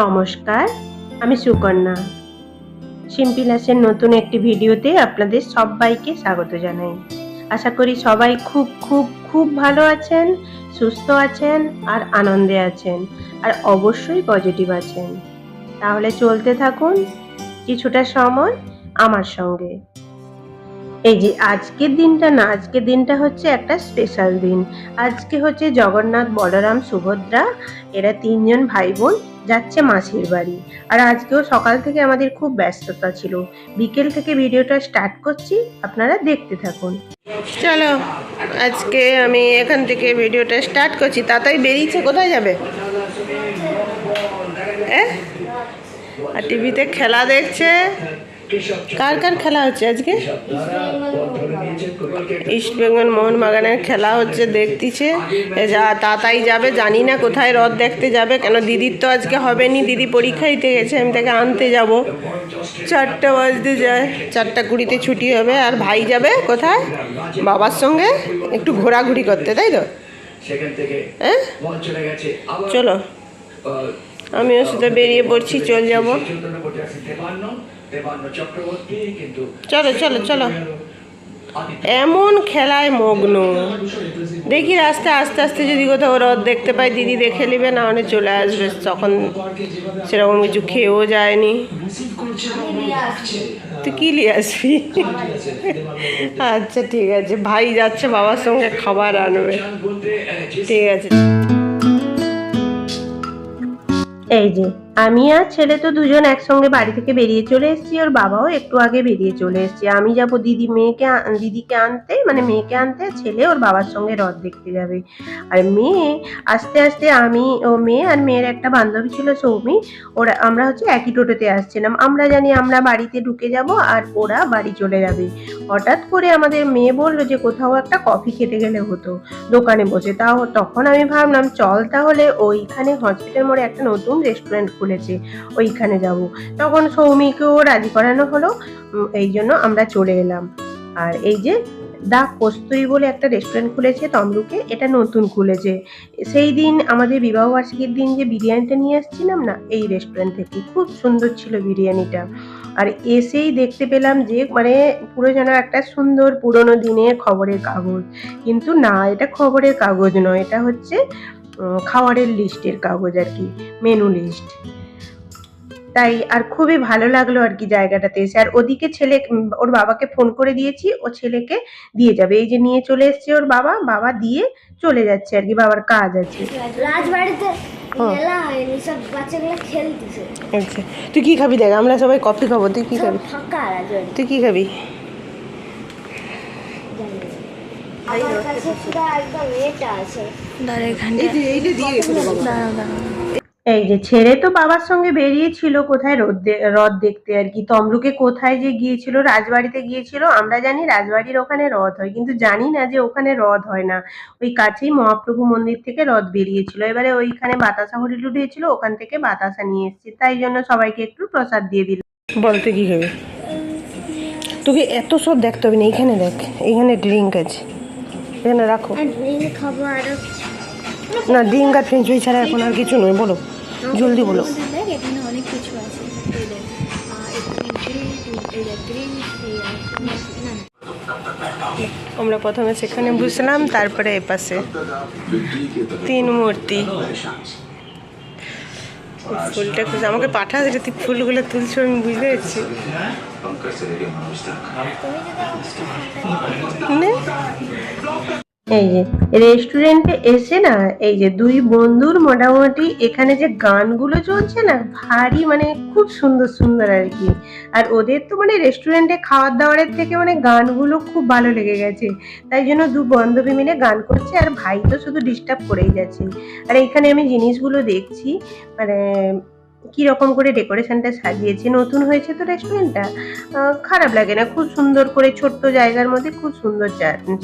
নমস্কার, আমি সুকন্যা। সিম্পিলাসের নতুন একটি ভিডিওতে আপনাদের সবাইকে স্বাগত জানাই। আশা করি সবাই খুব খুব খুব ভালো আছেন, সুস্থ আছেন আর আনন্দে আছেন আর অবশ্যই পজিটিভ আছেন। তাহলে চলতে থাকুন, কিছুটা সময় আমার সঙ্গে। এই যে আজকের দিনটা না, আজকের দিনটা হচ্ছে একটা স্পেশাল দিন। আজকে হচ্ছে জগন্নাথ, বলরাম, সুভদ্রা, এরা তিনজন ভাই বোন যাচ্ছে মাসির বাড়ি। আর আজকেও সকাল থেকে আমাদের খুব ব্যস্ততা ছিল। বিকেল থেকে ভিডিওটা স্টার্ট করছি, আপনারা দেখতে থাকুন। চলো, আজকে আমি এখান থেকে ভিডিওটা স্টার্ট করছি। তাতাই বেরিয়েছে, কোথায় যাবে? আর টিভিতে খেলা দেখছে। কার কার খেলা হচ্ছে আজকে? ইস্ট বেঙ্গল মোহনবাগানের খেলা হচ্ছে, দেখতিছে। যা, তাতাই যাবে, জানি না কোথায় রথ দেখতে যাবে। কেন দিদির তো আজকে হবে নি দিদি পরীক্ষা দিতে গেছে, আমি তাকে আনতে যাব। চারটে বাজতে যায়, চারটা কুড়িতে ছুটি হবে। আর ভাই যাবে কোথায়? বাবার সঙ্গে? একটু ঘোরাঘুরি করতে, তাই তো? হ্যাঁ? চলে। আমিও শুধু বেরিয়ে পড়ছি, চল যাব। দেবান্ন দেবান্ন চক্রবর্তী কিন্তু চলো চলো চলো। এমন খেলায় মগ্ন। দেখি রাস্তা আস্তে আস্তে যদি কোথাও রথ দেখতে পাই দিদি দেখে নেবে না হলে চলে আসবে। তখন সেরকম কিছু খেয়েও যায়নি। তুই কি নিয়ে আসবি? আচ্ছা ঠিক আছে। ভাই যাচ্ছে বাবার সঙ্গে খাবার আনবে। ঠিক আছে। এই যে আমি আর ছেলে তো দুজন একসঙ্গে বাড়ি থেকে বেরিয়ে চলে এসেছি, ওর বাবাও একটু আগে বেরিয়ে চলে এসেছে। আমি যাব দিদি মেয়েকে দিদিকে আনতে মানে মেয়েকে আনতে ছেলে ওর বাবার সঙ্গে রথ দেখতে যাবে। আর মেয়ে, আস্তে আস্তে আমি ও মেয়ে আর মেয়ের একটা বান্ধবী ছিল সৌমি, ওরা, আমরা হচ্ছে একই টোটোতে আসছিলাম। আমরা জানি আমরা বাড়িতে ঢুকে যাব আর ওরা বাড়ি চলে যাবে। হঠাৎ করে আমাদের মেয়ে বলল যে কোথাও একটা কফি খেতে গেলে হতো, দোকানে বসে। তাও তখন আমি ভাবলাম, চল তাহলে ওইখানে হসপিটাল মোড়ে একটা নতুন রেস্টুরেন্ট খুলেছে, ওইখানে যাব। তখন সৌমিকেও রাজি করানো হলো এই জন্য আমরা চলে এলাম। আর এই যে দা কস্তুরি বলে একটা রেস্টুরেন্ট খুলেছে তমলুকে, এটা নতুন খুলেছে। সেই দিন আমাদের বিবাহ বার্ষিকীর দিন যে বিরিয়ানিটা নিয়ে আসছিলাম না, এই রেস্টুরেন্ট থেকে, খুব সুন্দর ছিল বিরিয়ানিটা। আর এসেই দেখতে পেলাম যে মানে পুরো যেন একটা সুন্দর পুরনো দিনের খবরের কাগজ। কিন্তু না, এটা খবরের কাগজ নয়, এটা হচ্ছে খাবারের লিস্টের কাগজ আর কি মেনু লিস্ট তাই আর খুবই ভালো লাগল আর কি জায়গাটাতে এসে। আর ওদিকে ছেলে ওর বাবাকে ফোন করে দিয়েছি ও ছেলেকে দিয়ে যাবে। এই যে নিয়ে চলে এসছে ওর বাবা বাবা দিয়ে চলে যাচ্ছে আর কি বাবার কাজ আছে আচ্ছা তুই কি খাবি দেখ আমরা সবাই কফি খাব তুই কি খাবি? তুই কি খাবি? আমার কাছে পুরো একদম এটা আছে। এই যে ছেড়ে তো বাবার সঙ্গে বেরিয়েছিল কোথায়? রথ দে- রথ দেখতে আর কি। তমলুকে কোথায় যে গিয়েছিল? রাজবাড়িতে গিয়েছিল? আমরা জানি রাজবাড়ির ওখানে রথ হয়। কিন্তু জানি না যে ওখানে রথ হয় না। ওই কাছেই মহাপ্রভু মন্দির থেকে রথ বেরিয়েছিল। এবারে ওইখানে বাতাসা হরিল উঠেছিল ওখান থেকে বাতাসা নিয়ে এসেছি। তাই জন্য সবাইকে একটু প্রসাদ দিয়ে দিল। বল তুই কি খাবি তোকে এত সব দেখতে হবে না। এইখানে দেখ এখানে ড্রিঙ্ক আছে। এখানে রাখো। না ড্রিঙ্ক আর ফ্রেঞ্চ ফ্রাই ছাড়া এখন আর কিছু নয় বলো। জলদি বলো। এখানে অনেক কিছু আছে। আমরা প্রথমে সেখানে বুঝলাম তারপরে এপাশে তিন মূর্তি। ফুলটা খুঁজে আমাকে পাঠা দিলে তুই ফুলগুলো তুলছো আমি বুঝতে পারছি। এই যে রেস্টুরেন্টে এসে না, এই যে দুই বন্ধুর মোটামুটি এখানে যে গানগুলো চলছে না, ভারী মানে খুব সুন্দর সুন্দর আর কি। আর ওদের তো মানে রেস্টুরেন্টে খাওয়ার দাওয়ারের থেকে মানে গানগুলো খুব ভালো লেগে গেছে। তাই জন্য দু বান্ধবী মিলে গান করছে, আর ভাই তো শুধু ডিস্টার্ব করেই যাচ্ছে। আর এখানে আমি জিনিসগুলো দেখছি মানে রকম করে ডেকোরেশনটা সাজিয়েছে, নতুন হয়েছে তো রেস্টুরেন্টটা খারাপ লাগে না, খুব সুন্দর করে ছোট্ট জায়গার মধ্যে খুব সুন্দর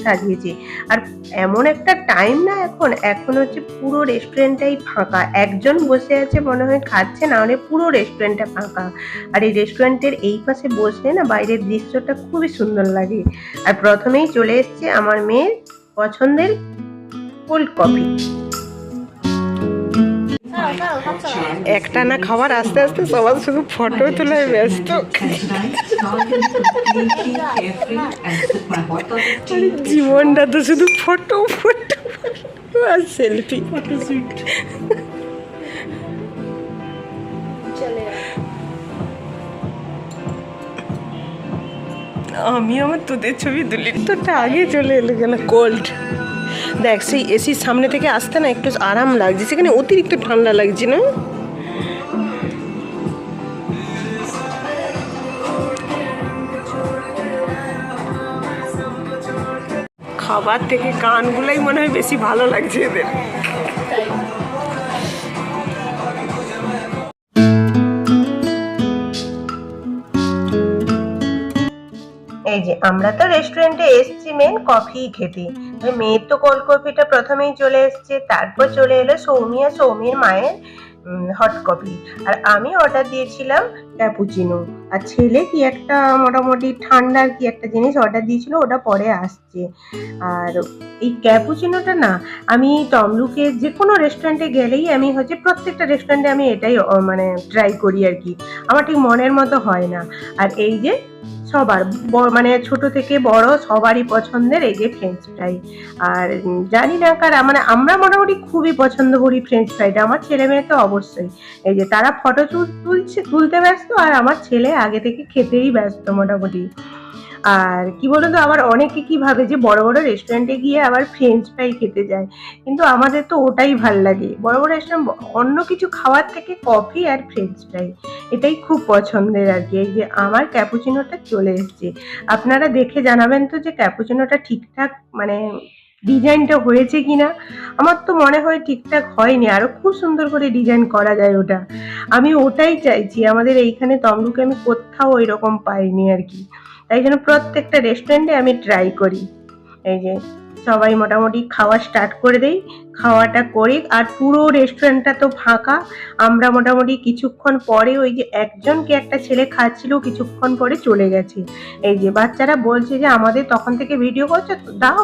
সাজিয়েছে। আর এমন একটা টাইম না এখন এখন হচ্ছে পুরো রেস্টুরেন্টটাই ফাঁকা। একজন বসে আছে মনে হয় খাচ্ছে, না হলে পুরো রেস্টুরেন্টটা ফাঁকা। আর এই রেস্টুরেন্টের এই পাশে বসলে না বাইরের দৃশ্যটা খুবই সুন্দর লাগে। আর প্রথমেই চলে এসছে আমার মেয়ের পছন্দের কোল্ড কফি একটা না খাবার আস্তে আস্তে সবার শুধু ফটো তোলায় ব্যস্ত। জীবনটা তো শুধু ফটো ফটো আর সেলফি আমি আমার তোদের ছবি তুলি। তোরটা আগে চলে এলো কেন? কোল্ড দেখ, সেই এসির সামনে থেকে আসতে না একটু আরাম লাগছে। সেখানে অতিরিক্ত ঠান্ডা লাগছে, না? খাবার থেকে কানগুলোই মনে হয় বেশি ভালো লাগছে এদের। যে আমরা তো রেস্টুরেন্টে এসছি মেন কফি খেতে। মেয়ের তো কোল্ড কফিটা প্রথমেই চলে এসছে, তারপর চলে এলো সৌমিয়া, সৌমির মায়ের হট কফি আর আমি অর্ডার দিয়েছিলাম ক্যাপুচিনো আর ছেলে কি একটা মোটামুটি ঠান্ডার কি একটা জিনিস অর্ডার দিয়েছিল, ওটা পরে আসছে। আর এই ক্যাপুচিনোটা না, আমি তমলুকে যে কোনো রেস্টুরেন্টে গেলেই আমি হচ্ছে প্রত্যেকটা রেস্টুরেন্টে আমি এটাই মানে ট্রাই করি আর কি। আমার ঠিক মনের মতো হয় না। আর এই যে সবার মানে ছোট থেকে বড় সবারই পছন্দের এই যে ফ্রেঞ্চ ফ্রাই আর জানি না কারা মানে আমরা মোটামুটি খুবই পছন্দ করি ফ্রেঞ্চ ফ্রাইটা আমার ছেলে মেয়ে তো অবশ্যই। এই যে তারা ফটো তুলছে, তুলতে ব্যস্ত আর আমার ছেলে আগে থেকে খেতেই ব্যস্ত মোটামুটি। আর কি বলতো আবার অনেকে কি ভাবে যে বড় বড় রেস্টুরেন্টে গিয়ে আবার ফ্রেঞ্চ ফ্রাই খেতে যায়। কিন্তু আমাদের তো ওটাই ভালো লাগে। বড় বড় রেস্টুরেন্ট অন্য কিছু খাওয়ার থেকে কফি আর ফ্রেঞ্চ ফ্রাই এটাই খুব পছন্দের আর কি। যে আমার ক্যাপুচিনোটা চলে এসেছে। আপনারা দেখে জানাবেন তো যে ক্যাপুচিনোটা ঠিকঠাক মানে ডিজাইনটা হয়েছে কিনা? আমার তো মনে হয় ঠিকঠাক হয়নি। আরও খুব সুন্দর করে ডিজাইন করা যায় ওটা। আমি ওটাই চাইছি। আমাদের এইখানে তমলুকে আমি কোথাও ওই রকম পাইনি আর কি। তাই জন্য প্রত্যেকটা রেস্টুরেন্টে আমি ট্রাই করি। এই যে, সবাই মোটামুটি খাওয়া স্টার্ট করে দেই, খাওয়াটা করি, আর পুরো রেস্টুরেন্টটা তো ফাঁকা। আমরা মোটামুটি কিছুক্ষণ পরে ওই যে একজনকে একটা ছেলে খাচ্ছিল, কিছুক্ষণ পরে চলে গেছে। এই যে, বাচ্চারা বলছে যে, আমাদের তখন থেকে ভিডিও করছ দাও,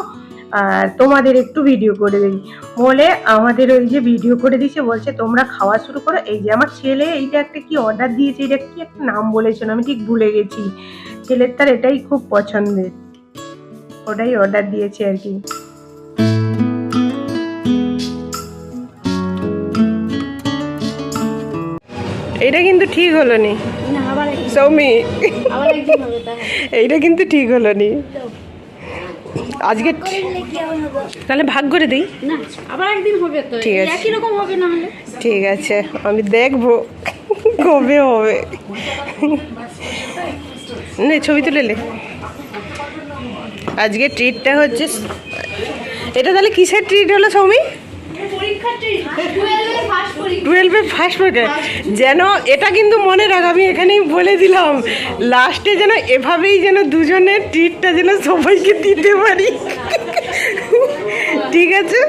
আর তোমাদের একটু ভিডিও করে দিই। বলে আমাদের ওই যে ভিডিও করে দিছে বলছে, তোমরা খাওয়া শুরু করো। এই যে, আমার ছেলে এইটা একটা কি অর্ডার দিয়েছে, এটা কি একটা নাম বলেছিল আমি ঠিক ভুলে গেছি। ছেলের তার এটাই খুব পছন্দের। ওটাই অর্ডার দিয়েছে আর কি। এটা কিন্তু ঠিক হলো নি সৌমি। এইটা কিন্তু ঠিক হলো নি আজকে তাহলে ভাগ করে দিই। আবার একদিন হবে তো। ঠিক আছে। একই রকম হবে না ঠিক আছে আমি দেখব। কবে হবে? নে, ছবি তুলে লে আজকে ট্রিটটা হচ্ছে এটা তাহলে কিসের ট্রিট হলো সৌমি? টুয়েলভে ফার্স্ট পরীক্ষা। যেন এটা কিন্তু মনে রাখ, আমি এখানেই বলে দিলাম লাস্টে যেন এভাবেই যেন দুজনের ট্রিটটা যেন সবাইকে দিতে পারি। ঠিক আছে?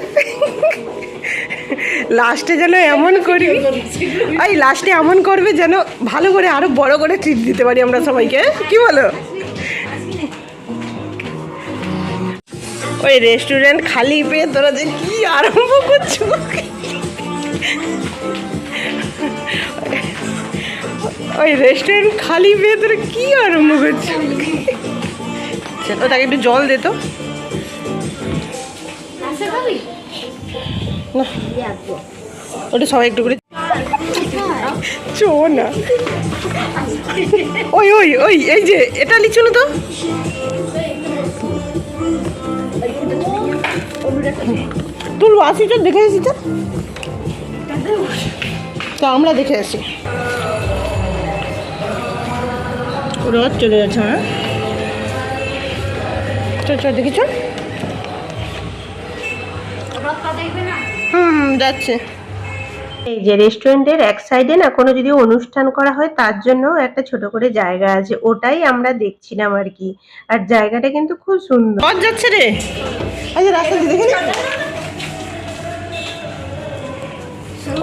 লাস্টে যেন এমন করি, এই লাস্টে এমন করবে যেন ভালো করে আরও বড় করে ট্রিট দিতে পারি আমরা সবাইকে। কি বলো? ওই রেস্টুরেন্ট খালি পেয়ে তোরা যে কি আরম্ভ করছ? ওই রেস্টুরেন্ট খালি পেয়ে তোরা কি আরম্ভ করছ? তাকে একটু জল দে ওটা সবাই একটু করে চো না। ওই ওই ওই, এই যে, এটা লিচু না তো? তুলবো তো দেখে আসি তো আমরা দেখে আসি। রথ চলে যাচ্ছে হ্যাঁ? চল চল, দেখি, চল। হুম যাচ্ছে। এই যে রেস্টুরেন্টের এক সাইডে না কোনো যদি অনুষ্ঠান করা হয় তার জন্য একটা ছোট করে জায়গা আছে। ওটাই আমরা দেখছিলাম আর কি। আর জায়গাটা কিন্তু খুব সুন্দর। যাচ্ছে রে। আচ্ছা রাস্তা দেখে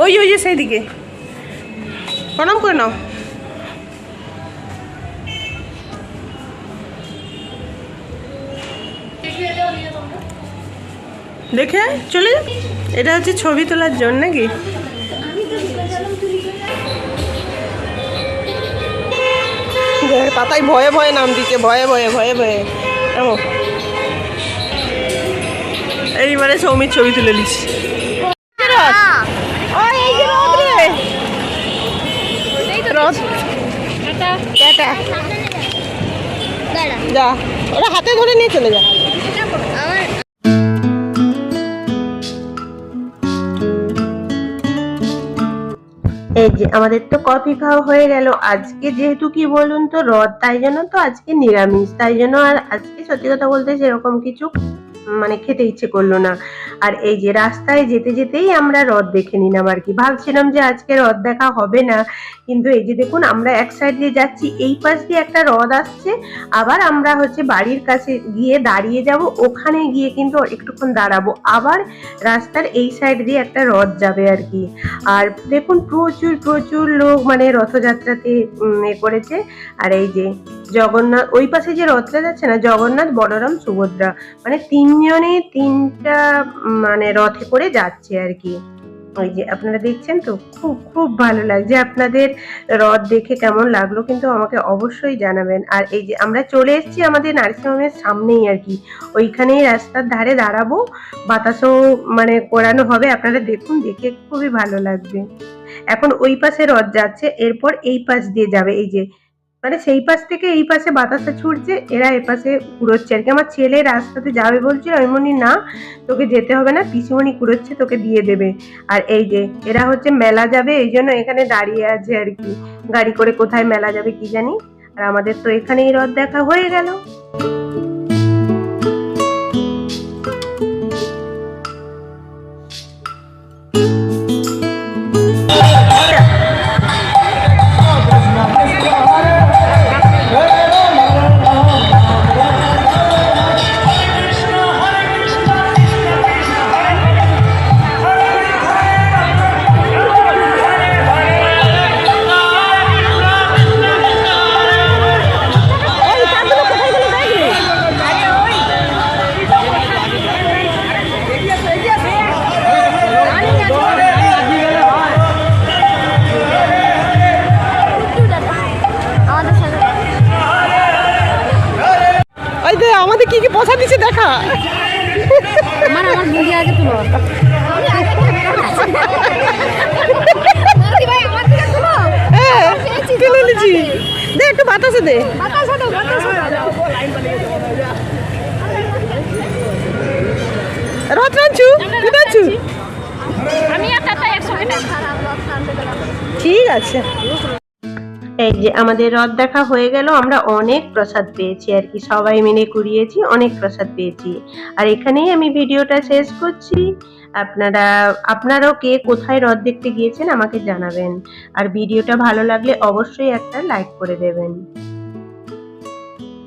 ওই ওই যে সেই দিকে প্রণাম করে নাও। দেখে চলে যা। এটা হচ্ছে ছবি তোলার জন্য নাকি? পাতায় ভয়ে ভয়ে নাম দিচ্ছে ভয়ে ভয়ে ভয়ে ভয়ে। এমন। এইবারে সৌমির ছবি তুলে নিচ্ছি। যা ওরা হাতে ধরে নিয়ে চলে যা যে, আমাদের তো কফি খাওয়া হয়ে গেল। আজকে যেহেতু কি বলুন তো রদ তাই জন্য তো আজকে নিরামিষ, তাই জন্য আর আজকে সত্যি কথা বলতে সেরকম কিছু মানে খেতে ইচ্ছে করল না। আর এই যে রাস্তায় যেতে যেতেই আমরা রথ দেখে নিলাম আর কি। ভাবছিলাম যে আজকে রথ দেখা হবে না, কিন্তু এই যে দেখুন আমরা এক সাইড দিয়ে যাচ্ছি, এই পাশ দিয়ে একটা রথ আসছে, আবার আমরা হচ্ছে বাড়ির কাছে গিয়ে দাঁড়িয়ে যাব, ওখানে গিয়ে কিন্তু একটুক্ষণ দাঁড়াবো। আবার রাস্তার এই সাইড দিয়ে একটা রথ যাবে আর কি। আর দেখুন প্রচুর প্রচুর লোক মানে রথযাত্রাতে এ করেছে। আর এই যে জগন্নাথ, ওই পাশে যে রথটা যাচ্ছে না, জগন্নাথ, বলরাম, সুভদ্রা মানে তিনজনে তিনটা মানে রথে করে যাচ্ছে আর কি। ওই যে, আপনারা দেখছেন তো? খুব খুব ভালো লাগছে। আপনাদের রথ দেখে কেমন লাগল কিন্তু আমাকে অবশ্যই জানাবেন। আর এই যে, আমরা চলে এসেছি আমাদের নার্সিংহোমের সামনেই আর কি। ওইখানেই রাস্তার ধারে দাঁড়াবো। বাতাসও মানে করানো হবে। আপনারা দেখুন, দেখে খুবই ভালো লাগবে। এখন ওই পাশে রথ যাচ্ছে। এরপর এই পাশ দিয়ে যাবে। এই যে মানে সেই পাশ থেকে এই পাশে বাতাসটা ছুটছে এরা এ পাশে কুড়োচ্ছে। আর কি আমার ছেলে রাস্তাতে যাবে বলছিল মনি না তোকে যেতে হবে না পিসিমণি কুড়োচ্ছে তোকে দিয়ে দেবে। আর এই যে এরা হচ্ছে মেলা যাবে এই জন্য এখানে দাঁড়িয়ে আছে আর কি। গাড়ি করে কোথায় মেলা যাবে কি জানি? আর আমাদের তো এখানেই রথ দেখা হয়ে গেল। কি কি পয়সা দিছে দেখা? আমার আমার বুঝে আগে তুলো। তুলো। নিচ্ছি দে একটু বাতাসে দে। রথ আমি গেলাম ঠিক আছে। এই যে আমাদের রথ দেখা হয়ে গেল, আমরা অনেক প্রসাদ পেয়েছি আর কি। সবাই মিলে কুড়িয়েছি, অনেক প্রসাদ পেয়েছি। আর এখানেই আমি ভিডিওটা শেষ করছি। আপনারা, আপনারাও কে কোথায় রথ দেখতে গিয়েছেন আমাকে জানাবেন। আর ভিডিওটা ভালো লাগলে অবশ্যই একটা লাইক করে দেবেন।